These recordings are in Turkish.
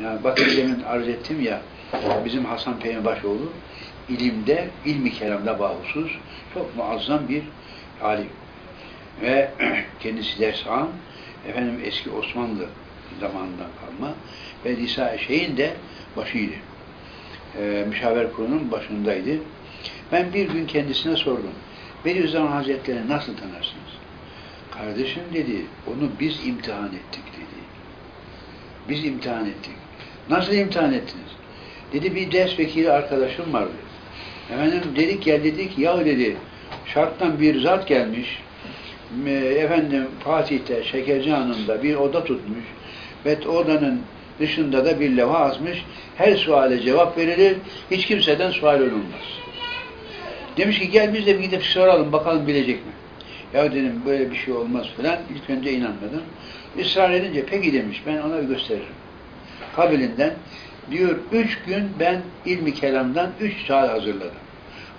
Yani bakın demin arz ettim ya, bizim Hasan Peygamberoğlu ilimde, ilmi kelamda bahusuz çok muazzam bir alim. Ve kendisi dersan, efendim eski Osmanlı zamanından kalma ve Nisa şeyin de başıydı. Ee, müşaver kurulunun başındaydı. Ben bir gün kendisine sordum. Bediüzzaman Hazretleri nasıl tanırsınız? Kardeşim dedi, onu biz imtihan ettik dedi. Biz imtihan ettik. Nasıl imtihan ettiniz? Dedi bir ders vekili arkadaşım vardı. Efendim dedik gel dedik ya dedi şarttan bir zat gelmiş efendim Fatih'te Şekerci Hanı'nda bir oda tutmuş ve odanın dışında da bir levha asmış. Her suale cevap verilir. Hiç kimseden sual olunmaz. Demiş ki gel biz de bir gidip soralım bakalım bilecek mi? Ya dedim böyle bir şey olmaz falan. İlk önce inanmadım. Israr edince peki demiş ben ona gösteririm. Kabilinden diyor üç gün ben ilmi kelamdan üç saat hazırladım.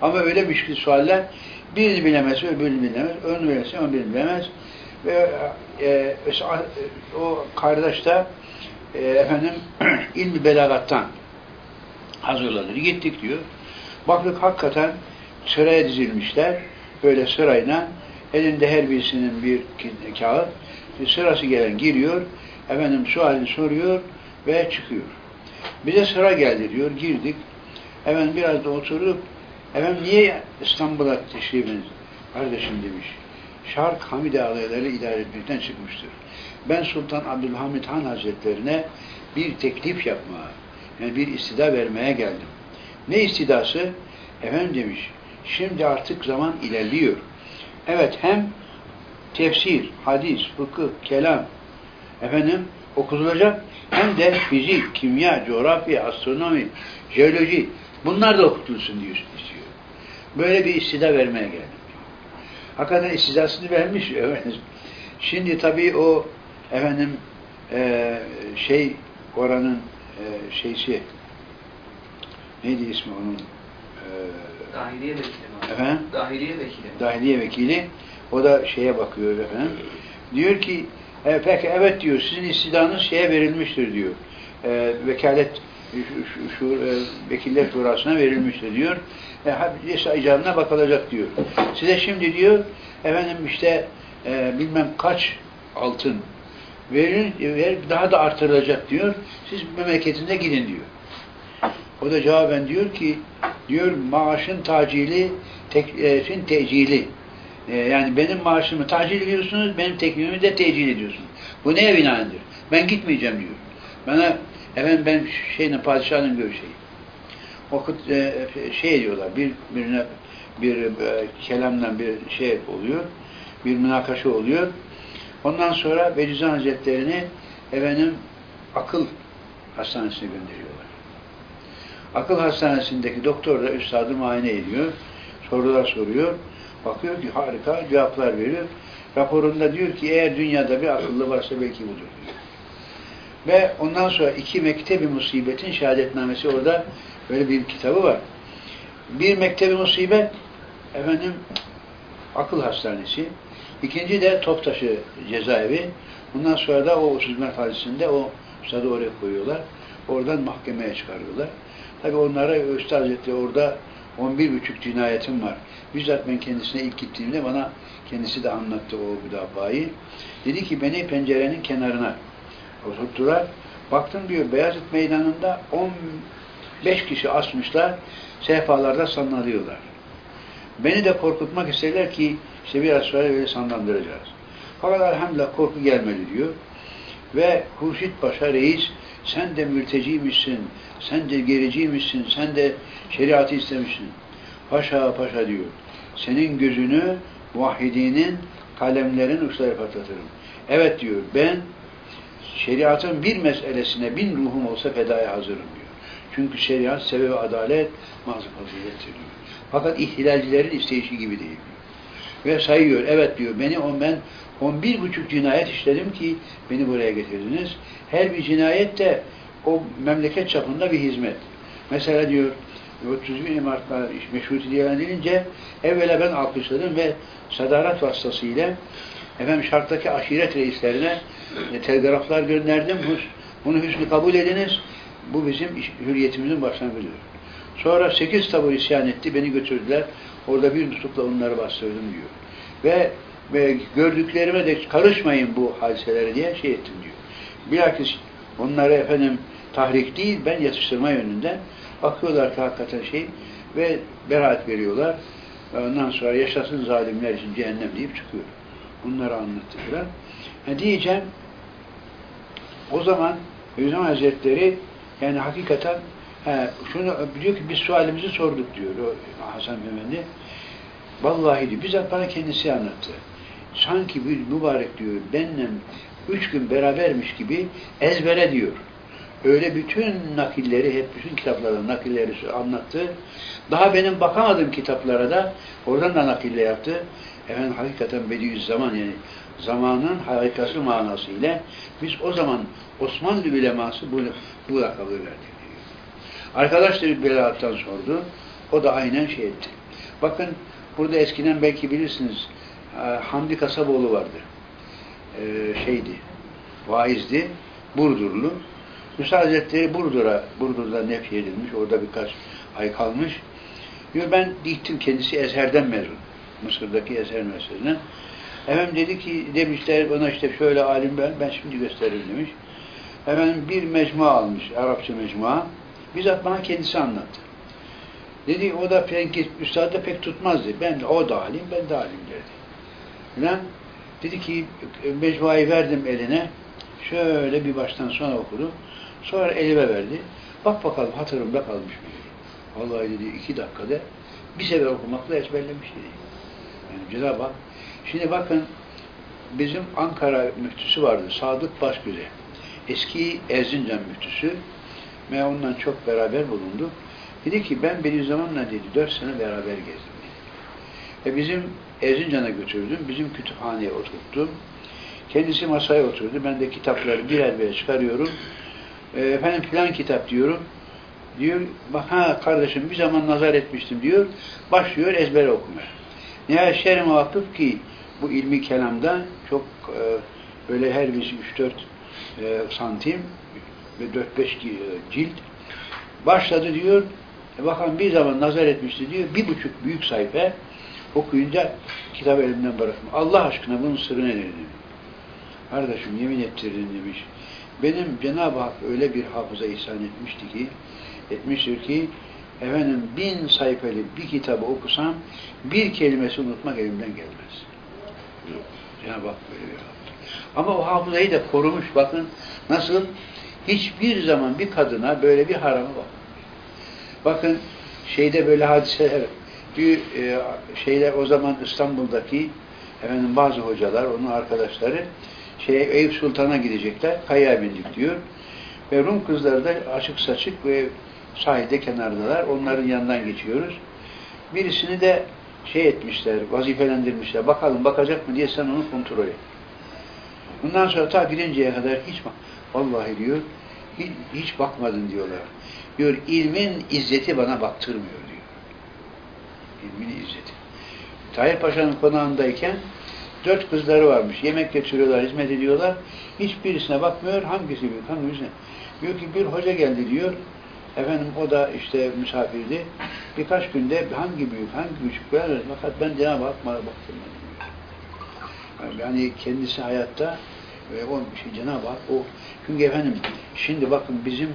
Ama öyle bir şey sualler birini bilemez, öbürünü bilemez, onu bilemez, onu bilemez. Ve e, o kardeş de e, efendim ilmi belagattan hazırlanır. Gittik diyor. Baktık hakikaten sıraya dizilmişler. Böyle sırayla elinde her birisinin bir kağıt. Sırası gelen giriyor. Efendim sualini soruyor ve çıkıyor. Bize sıra geldi diyor. Girdik. Efendim biraz da oturup efendim niye İstanbul'a teşrifiniz? Kardeşim demiş. Şark Hamide Ağaları idare etmekten çıkmıştır. Ben Sultan Abdülhamit Han Hazretlerine bir teklif yapmaya, yani bir istida vermeye geldim. Ne istidası? Efendim demiş, şimdi artık zaman ilerliyor. Evet hem tefsir, hadis, fıkıh, kelam efendim okutulacak hem de fizik, kimya, coğrafya, astronomi, jeoloji bunlar da okutulsun diyor istiyor. Böyle bir istida vermeye geldim. Hakikaten istidasını vermiş efendim. Şimdi tabii o efendim e, şey oranın e, şeysi neydi ismi onun e, Dahiliye vekili efendim Dahiliye vekili. dahiliye vekili o da şeye bakıyor efendim. Diyor ki e, peki evet diyor sizin istidanız şeye verilmiştir diyor. E, vekalet şu, şu, e, vekiller şurasına verilmiştir diyor. E, hadis icabına bakılacak diyor. Size şimdi diyor efendim işte e, bilmem kaç altın verin, ver, daha da artırılacak diyor. Siz memleketinde gidin diyor. O da cevaben diyor ki diyor maaşın tacili teklifin tecili. Ee, yani benim maaşımı tacil ediyorsunuz, benim teklifimi de tecil ediyorsunuz. Bu neye binaendir? Ben gitmeyeceğim diyor. Bana efendim ben şeyle padişahın görüşeyim. Okut e, şey diyorlar bir birine bir e, kelamdan bir şey oluyor. Bir münakaşa oluyor. Ondan sonra Bediüzzaman Hazretleri'ni efendim akıl hastanesine gönderiyorlar. Akıl hastanesindeki doktor da üstadı muayene ediyor. Sorular soruyor. Bakıyor ki harika cevaplar veriyor. Raporunda diyor ki eğer dünyada bir akıllı varsa belki budur. Ve ondan sonra iki mektebi musibetin şehadetnamesi orada böyle bir kitabı var. Bir mektebi musibet efendim akıl hastanesi. İkinci de Toptaşı cezaevi. Bundan sonra da o Süzmer Hadisi'nde o üstadı oraya koyuyorlar. Oradan mahkemeye çıkarıyorlar. Tabi onlara Üstad Hazretleri orada 11 buçuk cinayetim var. Bizzat ben kendisine ilk gittiğimde bana kendisi de anlattı o müdafayı. Dedi ki beni pencerenin kenarına oturttular. Baktım diyor Beyazıt Meydanı'nda 15 kişi asmışlar. Sehpalarda sallanıyorlar. Beni de korkutmak istediler ki işte biraz sonra böyle sallandıracağız. Fakat elhamdülillah korku gelmedi diyor. Ve Hurşit Paşa Reis sen de mülteciymişsin, sen de gericiymişsin, sen de şeriatı istemişsin. Paşa paşa diyor. Senin gözünü vahidinin kalemlerin uçları patlatırım. Evet diyor ben şeriatın bir meselesine bin ruhum olsa fedaya hazırım diyor. Çünkü şeriat sebebi adalet mazı fazilettir diyor. Fakat ihtilalcilerin isteyişi gibi değil diyor. Ve sayıyor. Evet diyor. Beni on ben on bir buçuk cinayet işledim ki beni buraya getirdiniz. Her bir cinayet de o memleket çapında bir hizmet. Mesela diyor 31 Mart'ta meşruti denilince evvela ben alkışladım ve sadarat vasıtasıyla efendim şarttaki aşiret reislerine e, telgraflar gönderdim. Bu Bunu hüsnü kabul ediniz. Bu bizim hürriyetimizin başlangıcıdır. Sonra sekiz tabur isyan etti, beni götürdüler. Orada bir nutukla onları bastırdım diyor. Ve, ve gördüklerime de karışmayın bu hadiselere diye şey ettim diyor. Bilakis onları efendim tahrik değil, ben yatıştırma yönünden bakıyorlar ki hakikaten şey ve beraat veriyorlar. Ondan sonra yaşasın zalimler için cehennem deyip çıkıyor. Bunları anlattı filan. Ha diyeceğim, o zaman Hüsam Hazretleri yani hakikaten he, şunu diyor ki biz sualimizi sorduk diyor o Hasan Efendi. Vallahi diyor, bizzat bana kendisi anlattı. Sanki bir mübarek diyor, benimle üç gün berabermiş gibi ezbere diyor. Öyle bütün nakilleri, hep bütün kitaplarda nakilleri anlattı. Daha benim bakamadığım kitaplara da oradan da nakille yaptı. Efendim hakikaten Bediüzzaman yani zamanın harikası manasıyla biz o zaman Osmanlı uleması bu, bu lakabı verdik diyor. Arkadaş da bir belaattan sordu. O da aynen şey etti. Bakın burada eskiden belki bilirsiniz e, Hamdi Kasaboğlu vardı. E, şeydi, vaizdi, Burdurlu. Musa Hazretleri Burdur'a, Burdur'da nefy edilmiş, orada birkaç ay kalmış. Diyor ben gittim kendisi Ezher'den mezun. Mısır'daki Ezher Üniversitesi'nden. Efendim dedi ki, demişler bana işte şöyle alim ben, ben şimdi gösteririm demiş. Efendim bir mecmua almış, Arapça mecmua. Bizzat bana kendisi anlattı. Dedi o da pek, üstad da pek tutmazdı. Ben o da alim, ben de alim derdi. Falan. Dedi ki mecmuayı verdim eline. Şöyle bir baştan sona okudu. Sonra elime verdi. Bak bakalım hatırımda kalmış mı? dedi. Vallahi dedi iki dakikada bir sefer okumakla ezberlemiş dedi. Yani Cenab-ı Hak. Şimdi bakın bizim Ankara müftüsü vardı. Sadık Başgüze. Eski Erzincan müftüsü. Ve ondan çok beraber bulundu. Dedi ki ben Bediüzzaman'la dedi dört sene beraber gezdim dedi. Ve bizim Erzincan'a götürdüm. Bizim kütüphaneye oturttum. Kendisi masaya oturdu. Ben de kitapları birer birer çıkarıyorum. E, efendim filan kitap diyorum. Diyor, bak ha kardeşim bir zaman nazar etmiştim diyor. Başlıyor ezbere okumaya. Nihayet şerime vakıf ki bu ilmi kelamda çok e, böyle her birisi 3-4 e, santim ve 4-5 cilt başladı diyor. E, bakalım bir zaman nazar etmişti diyor. Bir buçuk büyük sayfa okuyunca kitap elimden bıraktım. Allah aşkına bunun sırrı nedir dedim. Kardeşim yemin ettirdin demiş. Benim Cenab-ı Hak öyle bir hafıza ihsan etmişti ki, etmiştir ki, efendim bin sayfalı bir kitabı okusam, bir kelimesi unutmak elimden gelmez. Cenab-ı Hak böyle bir hafıza. Ama o hafızayı da korumuş. Bakın nasıl? Hiçbir zaman bir kadına böyle bir harama bak. Bakın şeyde böyle hadiseler, bir e, şeyler o zaman İstanbul'daki efendim bazı hocalar, onun arkadaşları şey Eyüp Sultan'a gidecekler. Kayaya bindik diyor. Ve Rum kızları da açık saçık ve sahilde kenardalar. Onların yanından geçiyoruz. Birisini de şey etmişler, vazifelendirmişler. Bakalım bakacak mı diye sen onu kontrol et. Bundan sonra ta gidinceye kadar hiç bak. Vallahi diyor, hiç, hiç bakmadın diyorlar. Diyor, ilmin izzeti bana baktırmıyor diyor. İlmin izzeti. Tahir Paşa'nın konağındayken dört kızları varmış. Yemek getiriyorlar, hizmet ediyorlar. Hiçbirisine bakmıyor. Hangisi büyük, hangisi? Diyor ki bir hoca geldi diyor. Efendim o da işte misafirdi. Birkaç günde hangi büyük, hangi küçük böyle fakat ben Cenab-ı Hak bana. Yani kendisi hayatta ve o şey Cenab-ı Hak o çünkü efendim şimdi bakın bizim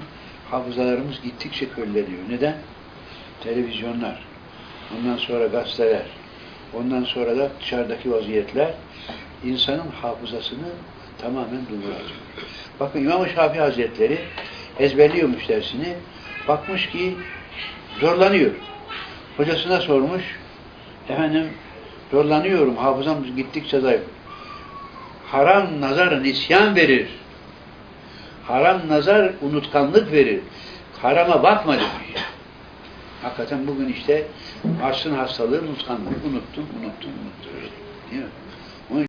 hafızalarımız gittikçe kölleniyor. Neden? Televizyonlar, ondan sonra gazeteler, ondan sonra da dışarıdaki vaziyetler insanın hafızasını tamamen durduruyor. Bakın İmam-ı Şafii Hazretleri ezberliyormuş dersini. Bakmış ki zorlanıyor. Hocasına sormuş. Efendim zorlanıyorum. Hafızam gittikçe zayıf. Haram nazar nisyan verir. Haram nazar unutkanlık verir. Harama bakma demiş. Hakikaten bugün işte asrın hastalığı unutkanlık. Unuttum, unuttum, unuttum. Değil mi?